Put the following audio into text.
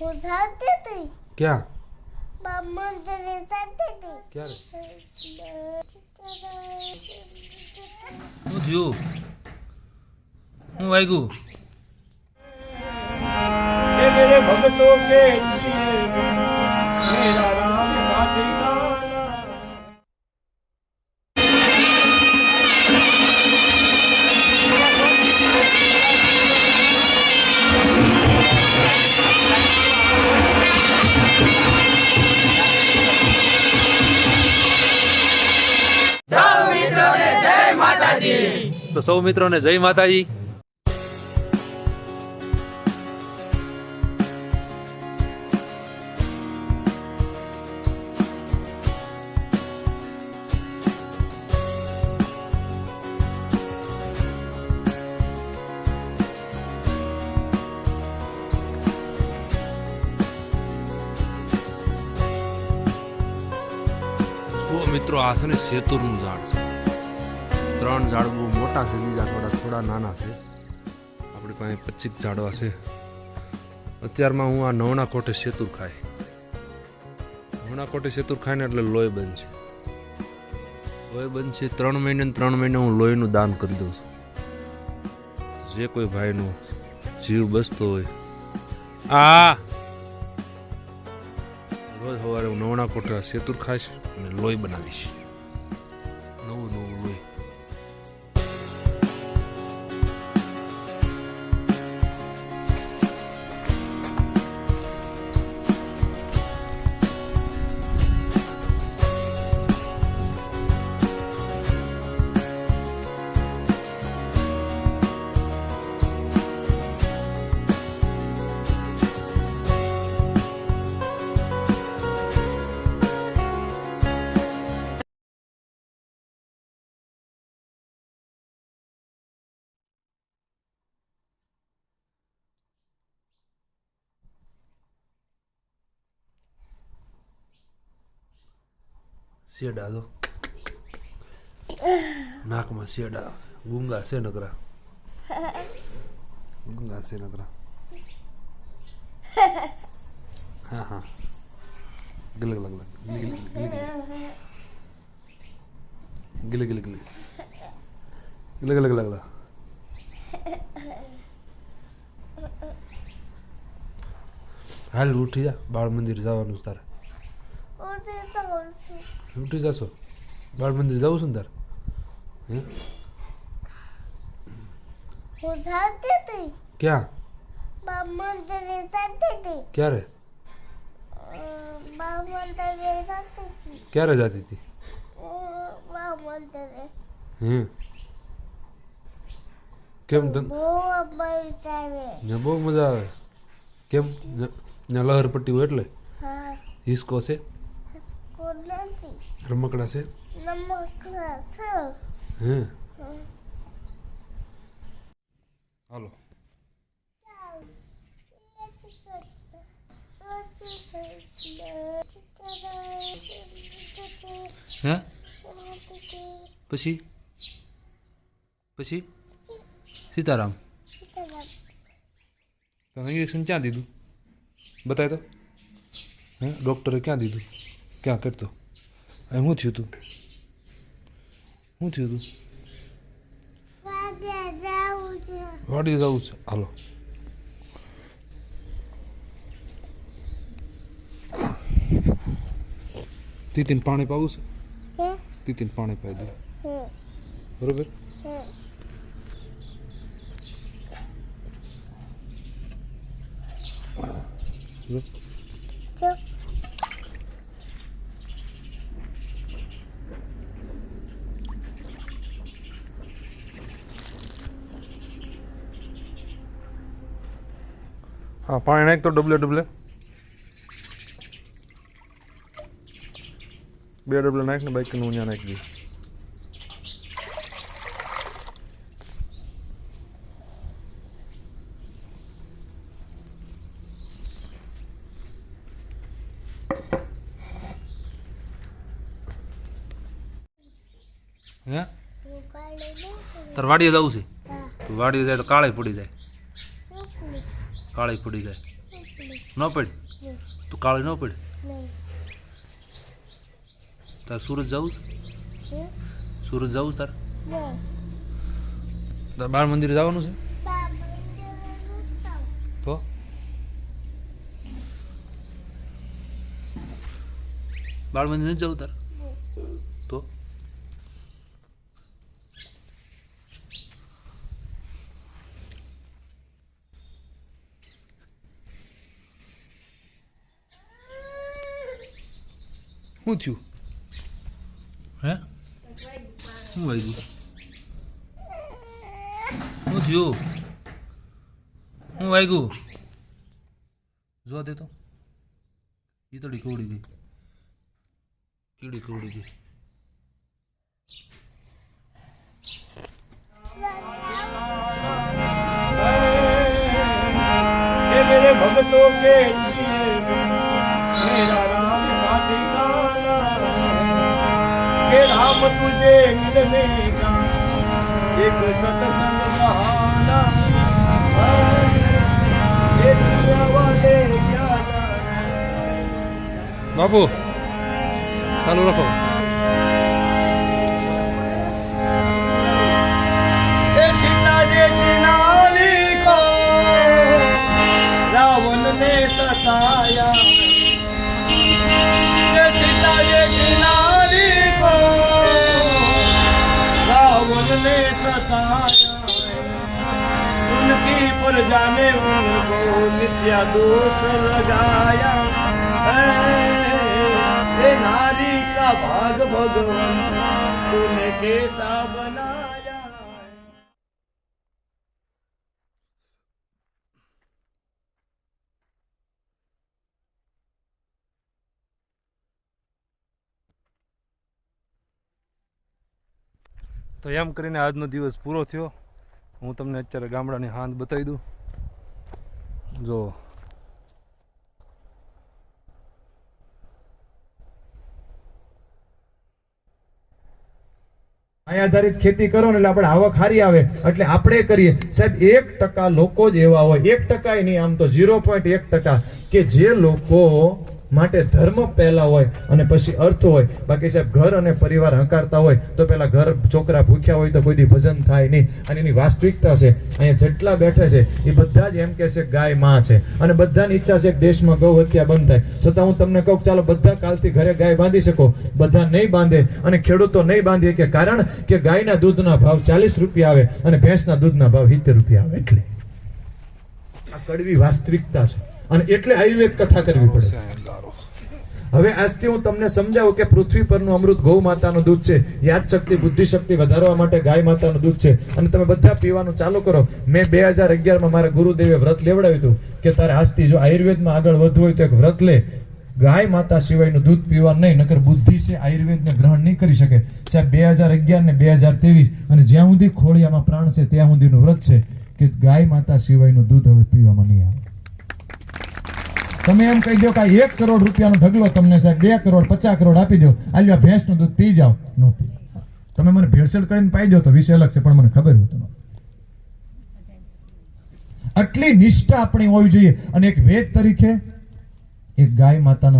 હું જાતી હતી? ક્યાં? મમ્મી તને સાથે હતી. ક્યારે? શું થયું? હું વાગ્યું ભગતો કે તો સૌ મિત્રોને જય માતાજી. મિત્રો આસને સેતુરનું ઝાડ છે. ત્રણ ઝાડ બહુ મોટા છે બીજા થોડા થોડા નાના છે. આપણી પાસે પચીસ ઝાડવા છે. અત્યારમાં હું આ નવણા કોઠે સેતુર ખાય નવણા કોઠે સેતુર ખાય ને એટલે લોહી બંધ છે લોહી બંધ છે ત્રણ મહિને ત્રણ મહિને હું લોહીનું દાન કરી દઉં છું. જે કોઈ ભાઈનો જીવ બસતો હોય. આ રોજ સવારે હું નવણા કોઠા સેતુર ખાઈશ અને લોહી બનાવીશ. શેડા દો નાકમાં શેડા ગુંગા છે નકરા ગુંગા છે નકરા હા હા ગિલ ગિલ ગિલ ગિલ ગિલ ગિલ ગિલ ગિલ ગિલ ગિલ હાલ ઉઠી જા બાળ મંદિર જવાનું તારે ઉઠી જશો. બાળ મંદિર જવું છે તાર? હે? સાથે હતી. ક્યાં? બા મંદિરે હતી. ક્યારે? બા મંદિરે સાથે હતી. ક્યારે જતી હતી? મંદિરે. કેમ તને બહુ મજા આવે. ને બહુ મજા આવે. કેમ? ને- લહર પટ્ટી હોય એટલે? હા. હિસકો છે? નથી રમકડા છે નમકડા છે હે હાલો હે પછી પછી સીતારામ તને ઇન્જેક્શન ક્યાં દીધું બતાય તો હે ડૉક્ટરે ક્યાં દીધું ક્યાં કરતો? અહીં શું થયું તું? શું થયું તું? વાડી જવું છે. હાલો. તીતીને પાણી પાવું છે? તીતીને પાણી પાઈ દે. બરોબર? બરોબર? હા પાણી નાખ તો ડબલે ડબલે. બે ડબલે નાખ ને બાઈકનું નાખી દે. હે? તાર વાડીએ જવું છે? વાડીએ જાય તો કાળે પડી જાય. કાળી પડી જાય. ન પડી? તો કાળી ન પડી? તાર સુરત જવું સુરત જવું તાર? બાળ મંદિરે જવાનું છે. તો? બાળ મંદિર નથી જવું તાર તો શું થયું? હે? શું વાગ્યું? શું થયું? શું વાગ્યું? જોવા દે તો. એ તો ડીકોડી ગઈ. કીડી કોડી ગઈ? ભગતો કે के राम तुझे मिलने का एक सत्संग बहाना ये दुनिया वाले क्या जाने બાપુ ચાલુ રાખો એ સીતા જે ચિનારી કો રાવણ ને સતાયા उनकी प्रजा ने उनको मिथ्या दोष लगाया है ये नारी का भाग भगवान तूने कैसा बनाया તો એમ કરીને આજનો દિવસ પૂરો થયો હું તમને અત્યારે ગામડાની હાંદ બતાવી દઉં. જો. આધારિત ખેતી કરો ને એટલે આપણે આવક હારી આવે. એટલે આપણે કરીએ. સાહેબ, એક ટકા લોકો જ એવા હોય. એક ટકા નહીં, આમ તો ઝીરો પોઈન્ટ એક ટકા. કે જે લોકો માટે ધર્મ પહેલા હોય અને પછી અર્થ હોય. બાકી સાહેબ, ઘર અને પરિવાર હંકારતા હોય તો પેલા ઘર છોકરા ભૂખ્યા હોય તો કોઈ ભજન થાય નહીં. અને એની વાસ્તવિકતા છે. અહીંયા જેટલા બેઠે છે, એ બધા જ એમ કે છે ગાય, માં છે. અને બધાની ઈચ્છા છે દેશમાં ગૌ હત્યા બંધ થાય. છતાં હું તમને કહું ચાલો બધા કાલથી ઘરે ગાય બાંધી શકો, બધા નહીં બાંધે અને ખેડૂતો નહીં બાંધે કે કારણ કે ગાયના દૂધના ભાવ ચાલીસ રૂપિયા આવે અને ભેંસના દૂધના ભાવ સિત્તેર રૂપિયા આવે. એટલે આ કડવી વાસ્તવિકતા છે. અને એટલે આયુર્વેદ કથા કરવી પડે. હવે આજથી હું તમને સમજાવું કે પૃથ્વી પરનું અમૃત ગૌ માતાનું દૂધ છે. યાદ શક્તિ બુદ્ધિ શક્તિ વધારવા માટે ગાય માતાનું દૂધ છે. અને તમે બધા પીવાનું ચાલુ કરો. મેં બે હજાર અગિયારમાં મારા ગુરુદેવે વ્રત લેવડાવ્યું હતું કે તારે આજથી જો આયુર્વેદમાં આગળ વધવું હોય તો એક વ્રત લે. ગાય માતા સિવાયનું દૂધ પીવા નહીં નકર બુદ્ધિ છે આયુર્વેદને ગ્રહણ નહીં કરી શકે. સાહેબ બે હજાર અગિયાર ને બે હજાર ત્રેવીસ અને જ્યાં સુધી ખોળિયામાં પ્રાણ છે ત્યાં સુધીનું વ્રત છે કે ગાય માતા સિવાયનું દૂધ હવે પીવામાં નહીં આવે. તમે એમ કહી દો કે એક કરોડ રૂપિયાનો ઢગલો તમને સાહેબ, બે કરોડ, પચાસ કરોડ આપી દો આલ્યો ભેંસનું દૂધ પી જાઓ. નો પી. તમે મને ભેળસેળ કરીને પાઈ દો તો વિષય અલગ છે, પણ મને ખબર હોતું આટલી નિષ્ઠા આપણી હોવી જોઈએ. અને એક વેદ તરીકે એક ગાય માતાના